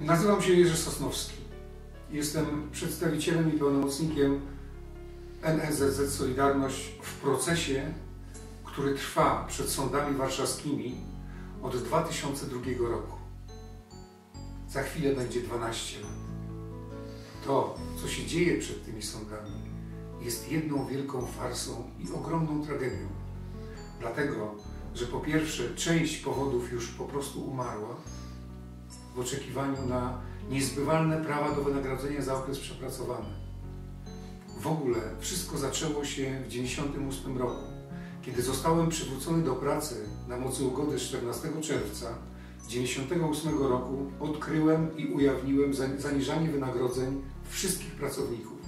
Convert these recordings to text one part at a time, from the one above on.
Nazywam się Jerzy Sosnowski. Jestem przedstawicielem i pełnomocnikiem NSZZ Solidarność w procesie, który trwa przed sądami warszawskimi od 2002 roku. Za chwilę będzie 12 lat. To, co się dzieje przed tymi sądami, jest jedną wielką farsą i ogromną tragedią. Dlatego, że po pierwsze, część powodów już po prostu umarła w oczekiwaniu na niezbywalne prawa do wynagrodzenia za okres przepracowany. W ogóle wszystko zaczęło się w 1998 roku, kiedy zostałem przywrócony do pracy na mocy ugody 14 czerwca 1998 roku odkryłem i ujawniłem zaniżanie wynagrodzeń wszystkich pracowników.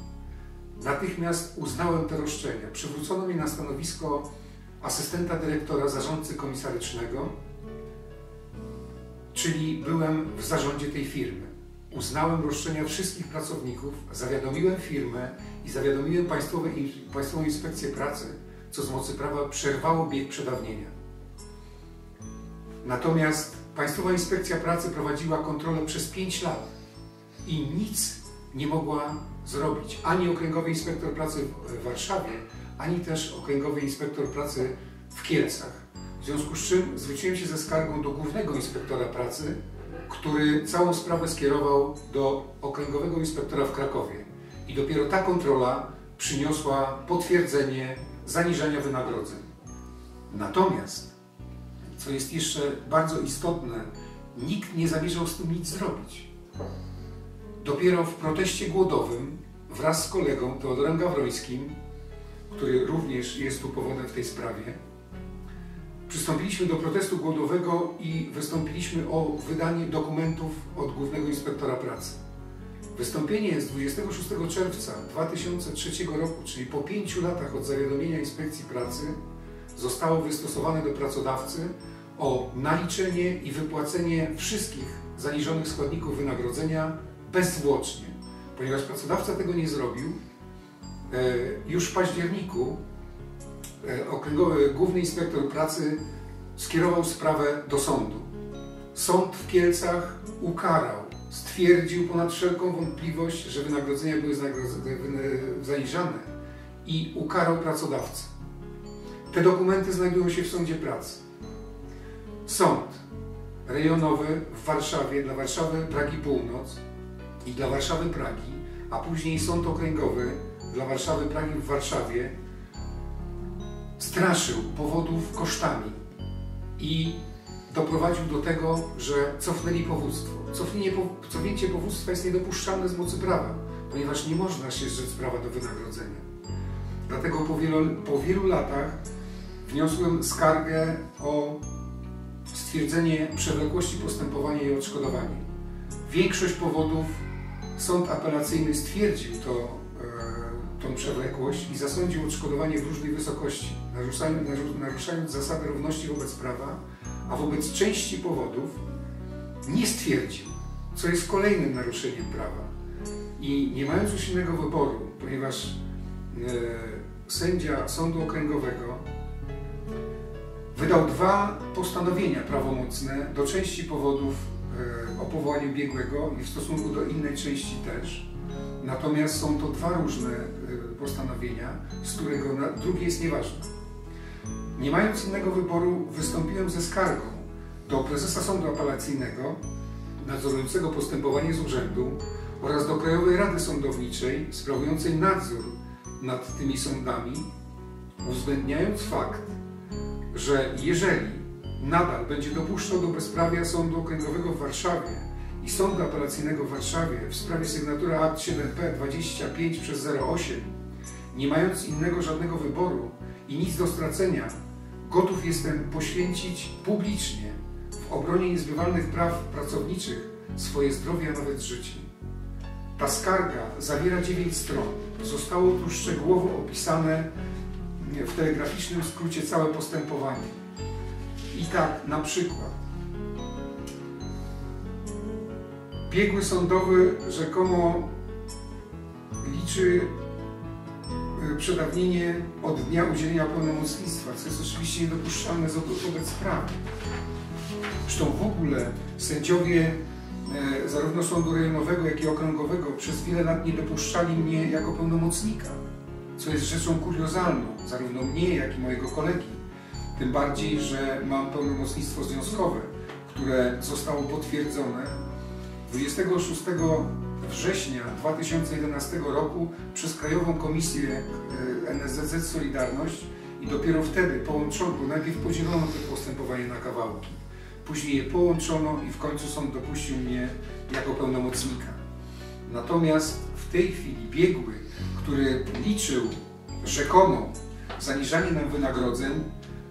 Natychmiast uznałem te roszczenia. Przywrócono mnie na stanowisko asystenta dyrektora zarządcy komisarycznego, czyli byłem w zarządzie tej firmy. Uznałem roszczenia wszystkich pracowników, zawiadomiłem firmę i zawiadomiłem Państwową Inspekcję Pracy, co z mocy prawa przerwało bieg przedawnienia. Natomiast Państwowa Inspekcja Pracy prowadziła kontrolę przez 5 lat i nic nie mogła zrobić. Ani Okręgowy Inspektor Pracy w Warszawie, ani też Okręgowy Inspektor Pracy w Kielcach. W związku z czym zwróciłem się ze skargą do Głównego Inspektora Pracy, który całą sprawę skierował do Okręgowego Inspektora w Krakowie. I dopiero ta kontrola przyniosła potwierdzenie zaniżania wynagrodzeń. Natomiast, co jest jeszcze bardzo istotne, nikt nie zamierzał z tym nic zrobić. Dopiero w proteście głodowym wraz z kolegą Teodorem Gawrońskim, który również jest tu powodem w tej sprawie, przystąpiliśmy do protestu głodowego i wystąpiliśmy o wydanie dokumentów od Głównego Inspektora Pracy. Wystąpienie z 26 czerwca 2003 roku, czyli po pięciu latach od zawiadomienia Inspekcji Pracy, zostało wystosowane do pracodawcy o naliczenie i wypłacenie wszystkich zaniżonych składników wynagrodzenia bezzwłocznie. Ponieważ pracodawca tego nie zrobił, e, już w październiku Okręgowy Główny Inspektor Pracy skierował sprawę do sądu. Sąd w Kielcach ukarał, stwierdził ponad wszelką wątpliwość, że wynagrodzenia były zaniżane i ukarał pracodawcę. Te dokumenty znajdują się w Sądzie Pracy. Sąd rejonowy w Warszawie, dla Warszawy Pragi Północ i dla Warszawy Pragi, a później Sąd Okręgowy dla Warszawy Pragi w Warszawie straszył powodów kosztami i doprowadził do tego, że cofnęli powództwo. Cofnięcie, powództwa jest niedopuszczalne z mocy prawa, ponieważ nie można się rzec prawa do wynagrodzenia. Dlatego po wielu, po wielu latach wniosłem skargę o stwierdzenie przewlekłości postępowania i odszkodowanie. Większość powodów sąd apelacyjny stwierdził to, tą przewlekłość i zasądził odszkodowanie w różnej wysokości, naruszając, zasady równości wobec prawa, a wobec części powodów nie stwierdził, co jest kolejnym naruszeniem prawa. I nie mając już innego wyboru, ponieważ e, sędzia Sądu Okręgowego wydał dwa postanowienia prawomocne do części powodów e, o powołaniu biegłego i w stosunku do innej części też. Natomiast są to dwa różne e, postanowienia, z którego drugie jest nieważne. Nie mając innego wyboru, wystąpiłem ze skargą do prezesa Sądu Apelacyjnego nadzorującego postępowanie z urzędu oraz do Krajowej Rady Sądowniczej sprawującej nadzór nad tymi sądami, uwzględniając fakt, że jeżeli nadal będzie dopuszczał do bezprawia Sądu Okręgowego w Warszawie i Sądu Apelacyjnego w Warszawie w sprawie sygnatura akt 7P 25 przez 08, nie mając innego żadnego wyboru i nic do stracenia, gotów jestem poświęcić publicznie w obronie niezbywalnych praw pracowniczych swoje zdrowie, a nawet życie. Ta skarga zawiera 9 stron. Zostało tu szczegółowo opisane w telegraficznym skrócie całe postępowanie. I tak, na przykład, biegły sądowy rzekomo liczy przedawnienie od dnia udzielenia pełnomocnictwa, co jest oczywiście niedopuszczalne wobec prawa. Zresztą w ogóle sędziowie e, zarówno sądu rejonowego, jak i okręgowego przez wiele lat nie dopuszczali mnie jako pełnomocnika, co jest rzeczą kuriozalną, zarówno mnie, jak i mojego kolegi. Tym bardziej, że mam pełnomocnictwo związkowe, które zostało potwierdzone 26 września 2011 roku przez Krajową Komisję e, NSZZ Solidarność i dopiero wtedy połączono, bo najpierw podzielono te postępowanie na kawałki, później je połączono i w końcu sąd dopuścił mnie jako pełnomocnika. Natomiast w tej chwili biegły, który liczył rzekomo zaniżanie nam wynagrodzeń,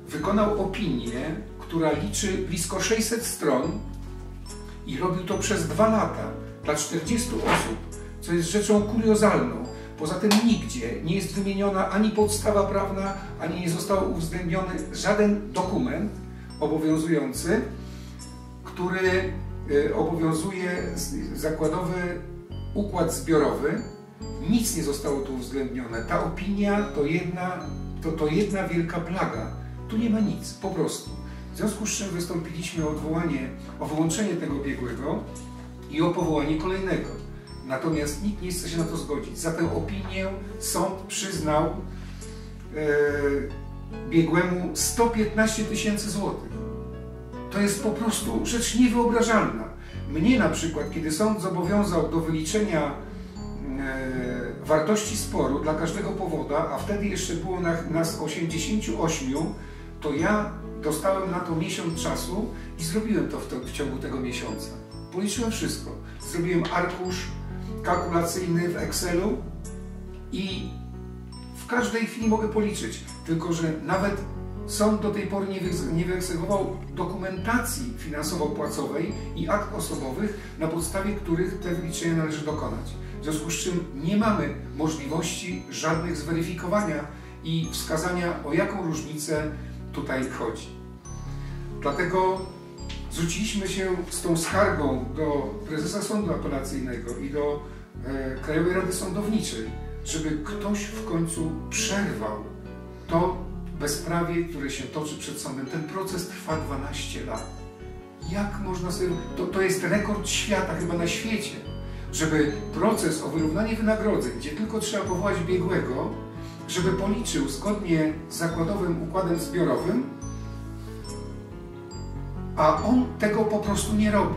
wykonał opinię, która liczy blisko 600 stron i robił to przez dwa lata dla 40 osób, co jest rzeczą kuriozalną. Poza tym nigdzie nie jest wymieniona ani podstawa prawna, ani nie został uwzględniony żaden dokument obowiązujący, który y, obowiązuje zakładowy układ zbiorowy. Nic nie zostało tu uwzględnione. Ta opinia to jedna, to, to jedna wielka plaga. Tu nie ma nic, po prostu. W związku z czym wystąpiliśmy o odwołanie, o wyłączenie tego biegłego i o powołanie kolejnego. Natomiast nikt nie chce się na to zgodzić. Za tę opinię sąd przyznał e, biegłemu 115 tysięcy złotych. To jest po prostu rzecz niewyobrażalna. Mnie na przykład, kiedy sąd zobowiązał do wyliczenia e, wartości sporu dla każdego powoda, a wtedy jeszcze było nas 88, to ja dostałem na to miesiąc czasu i zrobiłem to w, to w ciągu tego miesiąca. Policzyłem wszystko. Zrobiłem arkusz kalkulacyjny w Excelu i w każdej chwili mogę policzyć. Tylko, że nawet sąd do tej pory nie wyegzekwował dokumentacji finansowo-płacowej i akt osobowych, na podstawie których te wyliczenia należy dokonać. W związku z czym nie mamy możliwości żadnych zweryfikowania i wskazania, o jaką różnicę tutaj chodzi. Dlatego zwróciliśmy się z tą skargą do prezesa Sądu Apelacyjnego i do e, Krajowej Rady Sądowniczej, żeby ktoś w końcu przerwał to bezprawie, które się toczy przed sądem. Ten proces trwa 12 lat. Jak można sobie... To, to jest rekord świata, chyba na świecie, żeby proces o wyrównanie wynagrodzeń, gdzie tylko trzeba powołać biegłego, żeby policzył zgodnie z zakładowym układem zbiorowym, a on tego po prostu nie robi.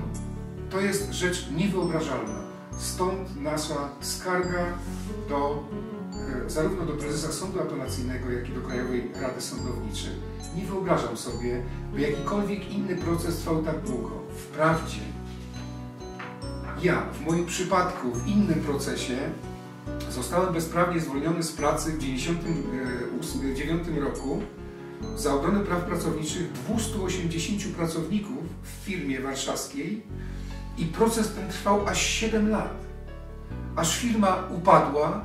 To jest rzecz niewyobrażalna. Stąd nasza skarga do, e, zarówno do prezesa Sądu Apelacyjnego, jak i do Krajowej Rady Sądowniczej. Nie wyobrażam sobie, by jakikolwiek inny proces trwał tak długo. Wprawdzie ja w moim przypadku, w innym procesie, zostałem bezprawnie zwolniony z pracy w 1999 e, roku za obronę praw pracowniczych 280 pracowników w firmie warszawskiej i proces ten trwał aż 7 lat. Aż firma upadła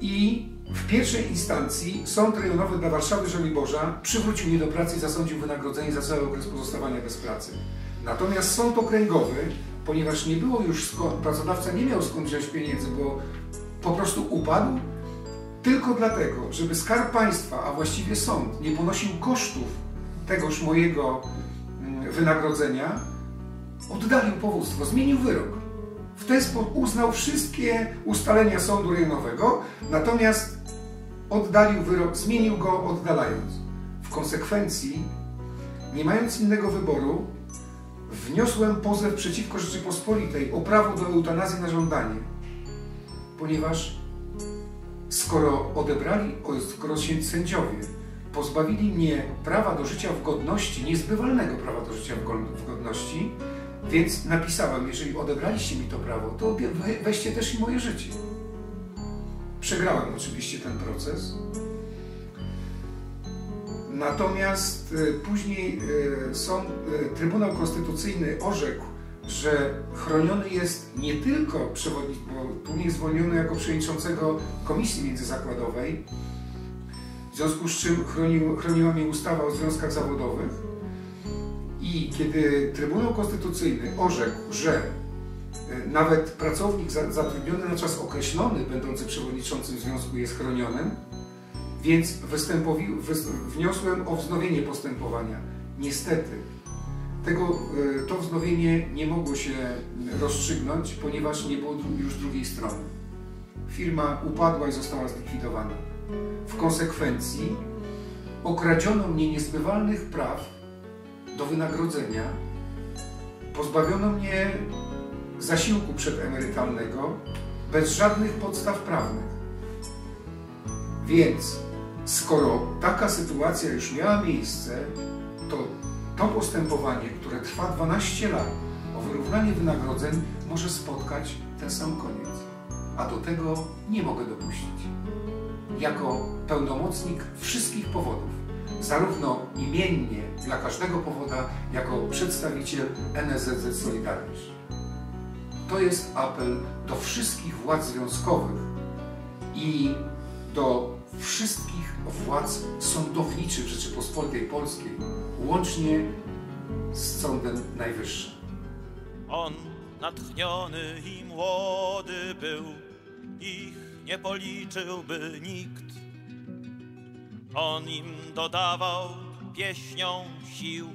i w pierwszej instancji Sąd Rejonowy dla Warszawy Żoliborza przywrócił mnie do pracy i zasądził wynagrodzenie za cały okres pozostawania bez pracy. Natomiast Sąd Okręgowy, ponieważ nie było już skąd, pracodawca nie miał skąd wziąć pieniędzy, bo po prostu upadł, tylko dlatego, żeby Skarb Państwa, a właściwie sąd, nie ponosił kosztów tegoż mojego mm, wynagrodzenia, oddalił powództwo, zmienił wyrok. W ten sposób uznał wszystkie ustalenia sądu rejonowego, natomiast oddalił wyrok, zmienił go oddalając. W konsekwencji, nie mając innego wyboru, wniosłem pozew przeciwko Rzeczypospolitej o prawo do eutanazji na żądanie, ponieważ skoro odebrali, skoro sędziowie pozbawili mnie prawa do życia w godności, niezbywalnego prawa do życia w godności, więc napisałem, jeżeli odebraliście mi to prawo, to weźcie też i moje życie. Przegrałem oczywiście ten proces. Natomiast e, później e, sąd, e, Trybunał Konstytucyjny orzekł, że chroniony jest nie tylko przewodnik, bo jest zwolniony jako przewodniczącego Komisji Międzyzakładowej, w związku z czym chronił, chroniła mnie ustawa o związkach zawodowych. I kiedy Trybunał Konstytucyjny orzekł, że e, nawet pracownik zatrudniony na czas określony, będący przewodniczącym związku, jest chronionym, więc wniosłem o wznowienie postępowania. Niestety, Tego, e, to wznowienie nie mogło się rozstrzygnąć, ponieważ nie było już drugiej strony. Firma upadła i została zlikwidowana. W konsekwencji okradziono mnie niezbywalnych praw do wynagrodzenia, pozbawiono mnie zasiłku przedemerytalnego bez żadnych podstaw prawnych. Więc skoro taka sytuacja już miała miejsce, to to postępowanie, które trwa 12 lat o wyrównanie wynagrodzeń, może spotkać ten sam koniec. A do tego nie mogę dopuścić. Jako pełnomocnik wszystkich powodów, zarówno imiennie dla każdego powoda, jako przedstawiciel NSZZ Solidarność. To jest apel do wszystkich władz związkowych i do wszystkich władz sądowniczych Rzeczypospolitej Polskiej, łącznie z Sądem Najwyższym. On natchniony i młody był, ich nie policzyłby nikt. On im dodawał pieśnią sił,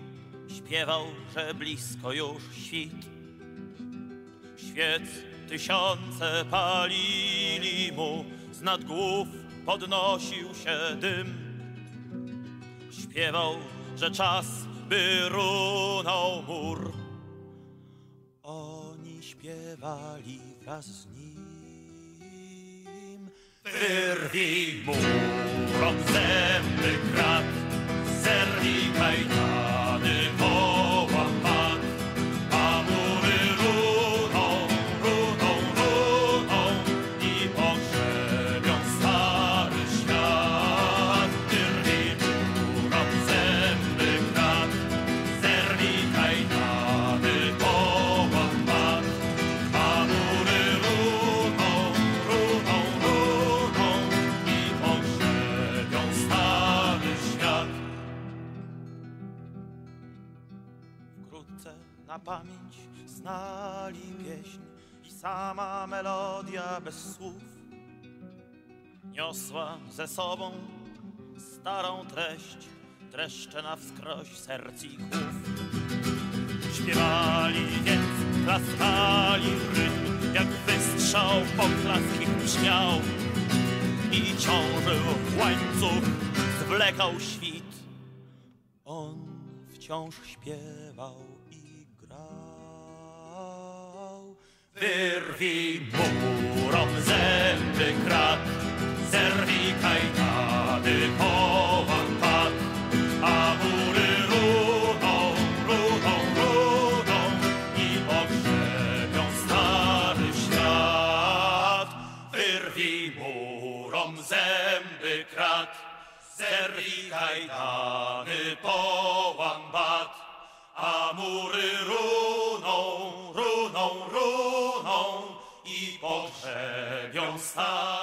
śpiewał, że blisko już świt. Świec tysiące palili mu, z nad głów podnosił się dym. Śpiewał, że czas by runął mur. Oni śpiewali wraz z nim. Wyrwij murom zęby krat, zerwij kajtany na pamięć znali pieśń i sama melodia bez słów niosła ze sobą starą treść, dreszcze na wskroś serc i głów. Śpiewali więc, klaskali rytm, jak wystrzał poklask ich brzmiał i ciążył łańcuch, zwlekał świt. On wciąż śpiewał grał. Wyrwij murom zęby krat, zerwij kajtany połam pat, a mury runą, runą, runą i pogrzebią stary świat. Wyrwij murom zęby krat, zerwij kajtany połam a mury Star.